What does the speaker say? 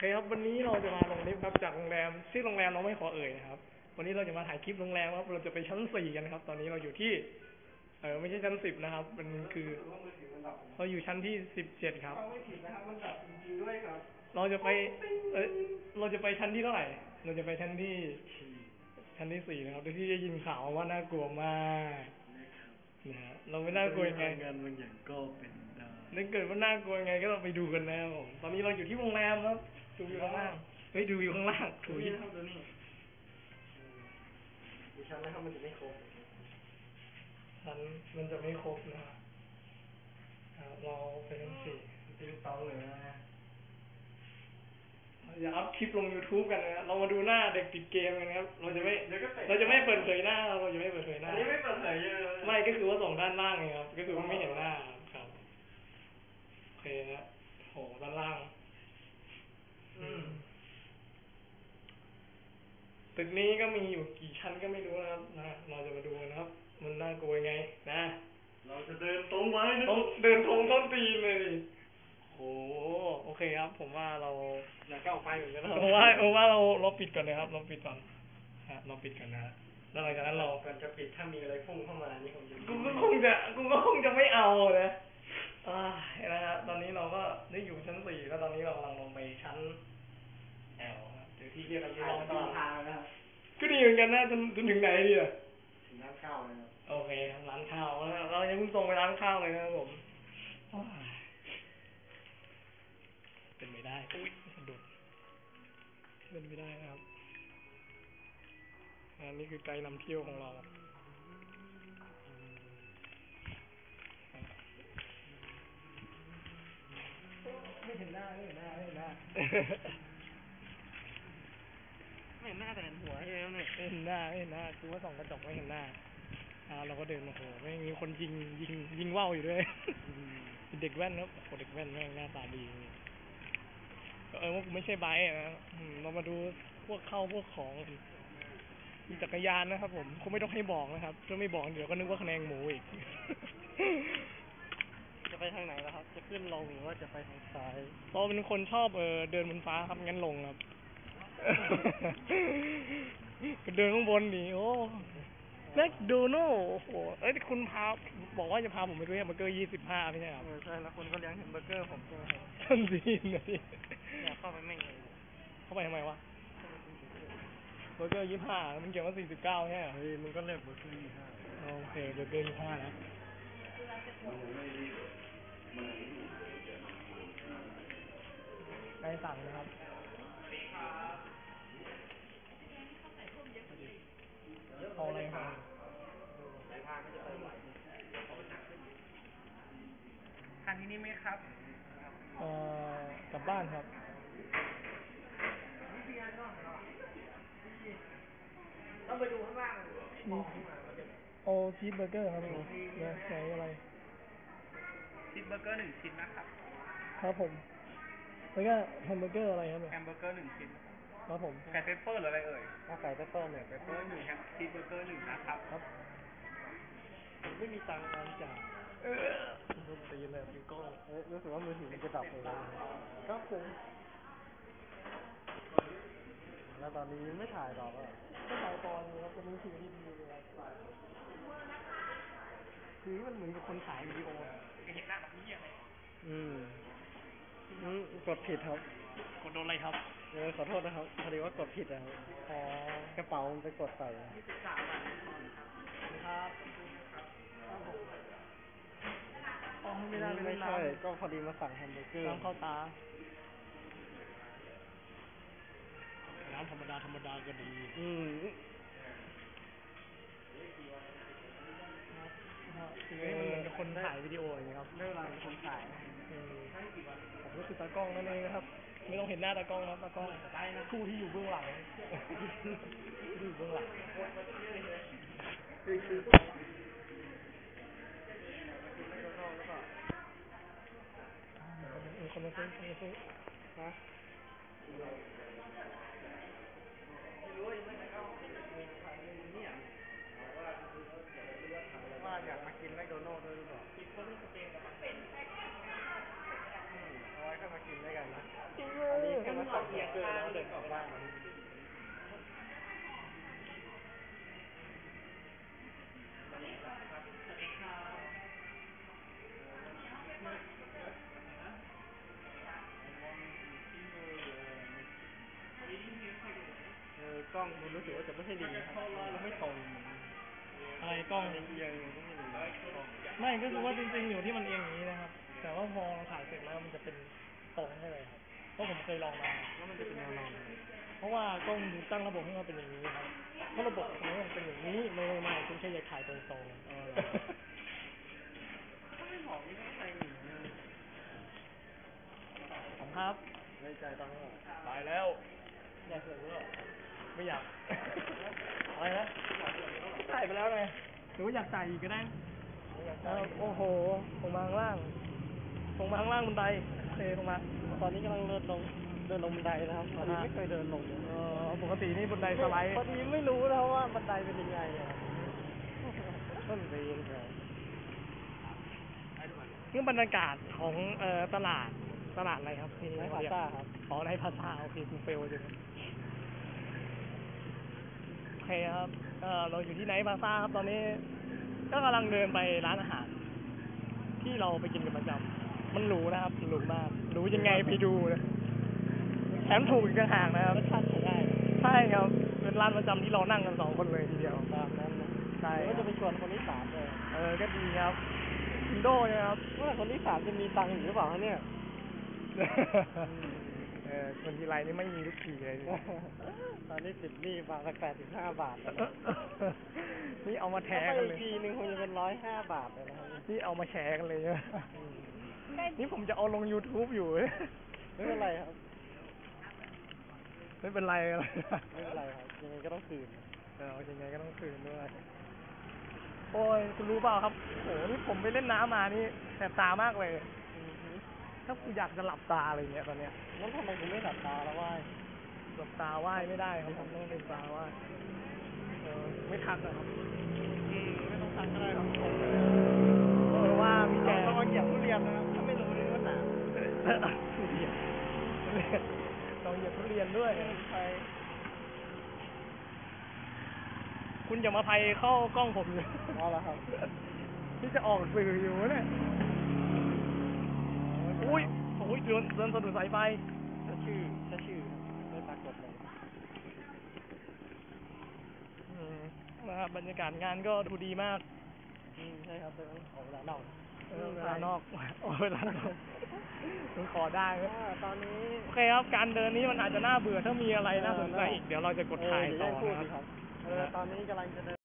เคครับวันนี้เราจะมาลงลิฟต์ครับจากโรงแรมชื่อโรงแรมเราไม่ขอเอ่ยนะครับ วันนี้เราจะมาถ่ายคลิปโรงแรมครับเราจะไปชั้นสี่กันครับ ตอนนี้เราอยู่ที่เออไม่ใช่ชั้นสิบนะครับ มันคือเราอยู่ชั้นที่สิบเจ็ดครับไม่ผิดนะครับมันดับจริงๆด้วยครับเราจะไปเออเราจะไปชั้นที่เท่าไหร่ เราจะไปชั้นที่ชั้นที่สี่นะครับที่ได้ยินข่าวว่าน่ากลัวมากนะฮะเราไม่น่ากลัวยังไงงานบางอย่างก็เป็นได้ถ้าเกิดว่าน่ากลัวยังไงก็เราไปดูกันนะครับผมตอนนี้เราอยู่ที่โรงแรมครับ ดูอยู่ข้างล่าง เฮ้ยดูอยู่ข้างล่างถุยนี่นะครับตัวนี้ดิฉันนะครับมันจะไม่ครบชั้นมันจะไม่ครบนะฮะอ่าเราไปชั้นสี่ติงตองเลยนะอย่าอัพคลิปลง YouTube กันนะครับเรามาดูหน้าเด็กติดเกมกันนะครับ เราจะไม่เดี๋ยวก็เสร็จเราจะไม่เปิดเผยหน้า เราจะไม่เปิดเผยหน้าอันนี้ไม่เปิดเผยเลยไม่ก็คือว่าส่งด้านล่างไงครับ ก็คือว่าไม่เห็นหน้าครับ โอเคนะโหด้านล่าง อืม ตึกนี้ก็มีอยู่กี่ชั้นก็ไม่รู้นะครับนะเราจะมาดูกันนะครับ มันน่ากลัวยังไง นะ เราจะเดินตรงไว้นะต้องเดินทงต้นตีนเลยดิโหโอเคครับ ผมว่าเราอยากก้าวไปเหมือนกันนะผมว่าผมว่าเราเราปิดก่อนนะครับ เราปิดก่อนฮะเราปิดก่อนนะฮะแล้วหลังจากนั้นเราก่อนจะปิดถ้ามีอะไรพุ่งเข้ามานี่ผมจะกูก็คงจะกูก็คงจะไม่เอานะอ่านะฮะตอนนี้เราก็ได้อยู่ชั้นสี่แล้วตอนนี้เรากำลังลงไปชั้นแอลครับหรือที่เรียกกันถ่าว่ายตลลอองดดีทางนะครับ ก็ดีเหมือนกันนะจนจนถึงไหนดีอะถึงน้ำข้าวเลยครับโอเคครับร้านข้าวแล้วเรายังเพิ่งตรงไปร้านข้าวเลยนะครับผมโอ้ยเป็นไม่ได้อุ้ยสะดุดเป็นไม่ได้นะครับอันนี้คือไกด์นำเที่ยวของเราไม่เห็นหน้าไม่เห็นหน้าไม่เห็นหน้าไม่เห็นหน้าแต่เห็นหัวใช่ไหมเนี่ยไม่เห็นหน้าไม่เห็นหน้าคือว่าส่องกระจกไม่เห็นหน้า อ่า เราก็เดินมาโหไม่งมีคนยิงยิงยิงว่าวอยู่ด้วยเด็กแว่นครับโอ้เด็กแว่นแม่งหน้าตาดีจริงๆเออว่ากูไม่ใช่ไบค์อะนะอืมเรามาดูพวกเข้าพวกของมีจักรยานนะครับ ผมคงไม่ต้องให้บอกนะครับถ้าไม่บอกเดี๋ยวก็นึกว่าคะแนนหมูอีกจะไปทางไหนล่ะครับ จะขึ้นลงหรือว่าจะไปทางซ้ายเราเป็นคนชอบเออเดินบนฟ้าครับงั้นลงครับ เดินข้างบนนี่โอ้แมคโดนัลโอ้โหเอ้ยคุณพาบอกว่าจะพาผมไปดูแฮมเบอร์เกอร์ยี่สิบห้าไม่ใช่ครับเออใช่แล้วคุณก็เลี้ยงแฮมเบอร์เกอร์ผมใช่ไหมครับท่านดีนะพี่อยากเข้าไปไม่เลยเข้าไปทำไมวะเบอร์เกอร์ยี่ห้ามันเกี่ยวกับสี่สิบเก้าใช่ไหมเฮ้ยมันก็เลือกเบอร์เกอร์ยี่ห้าโอเคเบอร์เกอร์ยี่ห้านะใกล้สั่งนะครับ นที่นี่ไหมครับเอ่อกลับบ้านครับ ต้องไปดูข้างล่างชีสเอาชีสเบอร์เกอร์ครับผมเนี่ยใส่อะไรชีสเบอร์เกอร์หนึ่งชิ้นนะครับครับผม แล้วก็แฮมเบอร์เกอร์อะไรครับเนี่ยแฮมเบอร์เกอร์หนึ่งชิ้นครับผมไก่เปปเปอร์หรืออะไรเอ่ยเอาไก่เปปเปอร์เนี่ยเปปเปอร์หนึ่งแฮมชีสเบอร์เกอร์หนึ่งนะครับครับผมไม่มีตังค์การจ่ายเออ ต้นตีนเลยพี่โก้รู้สึกว่ามือถือมันจะดับเลยครับผมแล้วตอนนี้ไม่ถ่ายต่อแล้วก็ถ่ายตอนนี้ครับจะมีถือดีๆเลยครับคือมันเหมือนกับคนถ่ายวิดีโอเห็นหน้าแบบนี้อะไรอืมอืมกดผิดครับ กดโดนอะไรครับเออขอโทษนะครับพอดีว่ากดผิดนะครับอ๋อกระเป๋ามันไปกดใส่ครับ อ๋อไม่ได้ไม่ไม่ใช่ได้ก็พอดีมาสั่งแฮมเบอร์เกอร์น้ำเข้าตา น้ำธรรมดาธรรมดาก็ดี อืมคือมันเหมือนกับคนถ่ายวิดีโออย่างเงี้ยครับได้เวลาเป็นคนถ่ายเออผมก็คือตากล้องนั่นเองนะครับ ไม่ต้องเห็นหน้าตากล้องนะครับตากล้องผู้ที่อยู่เบื้องหลังผู้ที่อยู่เบื้องหลัง เออคนละซื้อคนละซื้อฮะว่าอยากมากินแมคโดนัลด์ด้วยหรือเปล่าอืมเอาไว้ค่อยมากินด้วยกันนะจริงเลอันนี้ยแค่มาสั่งเอเดินออกบ้าน ล้องมันรู้สึกว่าจะไม่ค่อยดีนะครับมันไม่ตรงอะไรกล้องเอียงๆก็ไม่รู้กล้องไม่ก็คือว่าจริงๆอยู่ที่มันเอียงอย่างนี้นะครับ แต่ว่าพอถ่ายเสร็จแล้วมันจะเป็นตรงให้เลยครับเพราะผมเคยลองมาแล้วมันจะเป็นแนวนอนเพราะว่ากล้องดูตั้งระบบให้มันเป็นอย่างนี้ครับเพราะระบบของมันเป็นอย่างนี้ไม่ไม่ไม่คุณแค่อยากถ่ายตรงๆเออถ้าไม่บอกนี่ก็ใส่หนีนะผมครับไม่ใจตังค์หรอตายแล้วอยากเสือกหรอ ไม่อยาก อะไรนะถ่ายไปแล้วไงหรือว่าอยากจ่ายอีกก็ได้เออโอ้โหลงมาข้างล่างลงมาข้างล่างบันไดโอเคลงมา ตอนนี้กำลังเดินลง เดินลงบันไดนะครับตอนนี้ไม่เคยเดินลงเลยเออปกตินี่บันไดสไลด์พอดีไม่รู้นะว่าบันไดเป็นยังไงอะต้นเรียนครับนี่บรรยากาศของเอ่อตลาดตลาดอะไรครับที่ไนท์พาซ่าครับอ๋อในพาซาโอเคกูเฟลจริงโอ เคครับเอ่อเราอยู่ที่ไนท์พาซาครับ ตอนนี้ ก็กำลังเดินไปร้านอาหาร ที่เราไปกินกันประจำมันหรูนะครับหรูมากหรูยังไงไปดูนะแถมถูกอีกต่างหากนะครับรสชาติใช้ได้ใช่ครับ เป็นร้านประจำที่เรานั่งกันสองคนเลยทีเดียวตามนั้นนะใช่แล้วก็จะไปชวนคนที่สามเลยเออก็ดีครับอินโดเนี่ยครับว่าคนที่สามจะมีตังค์อยู่หรือเปล่าฮะเนี่ย เออคนทีไรนี่ไม่มีทุกทีเลยเนี่ยตอนนี้ติดหนี้บาทละแปดสิบห้าบาทแล้วนะนี่เอามาแชถ้าร์ไปกันอีเลกยทีหนึ่งคงจะเป็นร้อยห้าบาทเลยนะครับนี่เอามาแชร์กันเลยเนี่ยอืมนี่ผมจะเอาลง YouTube อยู่ ไม่เป็นไรครับ ไม่เป็นไรอะไรไม่เป็นไรครับ ยังไงก็ต้องคืน เออยังไงก็ต้องคืนด้วย โอ้ย คุณรู้เปล่าครับโอ้โหนี่ผมไปเล่นน้ำมานี่แสบตามากเลยอือฮึ ถ้ากูอยากจะหลับตาอะไรเงี้ยตอนเนี้ยงั้นทำไมคุณไม่หลับตาแล้วว่ายหลับตาไหว้ไม่ได้ครับผมต้องลืมตาไหว้เออไม่ทักอะครับอืมไม่ต้องทักก็ได้ครับผมเออว่าพี่แกเราต้องมาเหยียบทุเรียนนะครับถ้าไม่รู้นี่ว่าหนาทุเรียนทุเรียนต้องเหยียบทุเรียนด้วยใครคุณอย่ามาภัยเข้ากล้องผมอยู่เอาละครับที่จะออกสื่ออยู่เนี่ย อุ้ยโอ้ยเดินเดินสะดุดสายไฟถ้าชื่อถ้าชื่อไม่ปรากฏเลยอืมนะครับบรรยากาศงานก็ดูดีมากอืมใช่ครับเป็นขอเวลานอกเออเวลานอกโอ้เวลานอกคุณขอได้ไหมอ่าตอนนี้โอเคครับการเดินนี้มันอาจจะน่าเบื่อถ้ามีอะไรน่าสนใจอีกเดี๋ยวเราจะกดถ่ายต่อเเดี๋วจพูดนะครับดีครับเออตอนนี้กำลังจะเดิน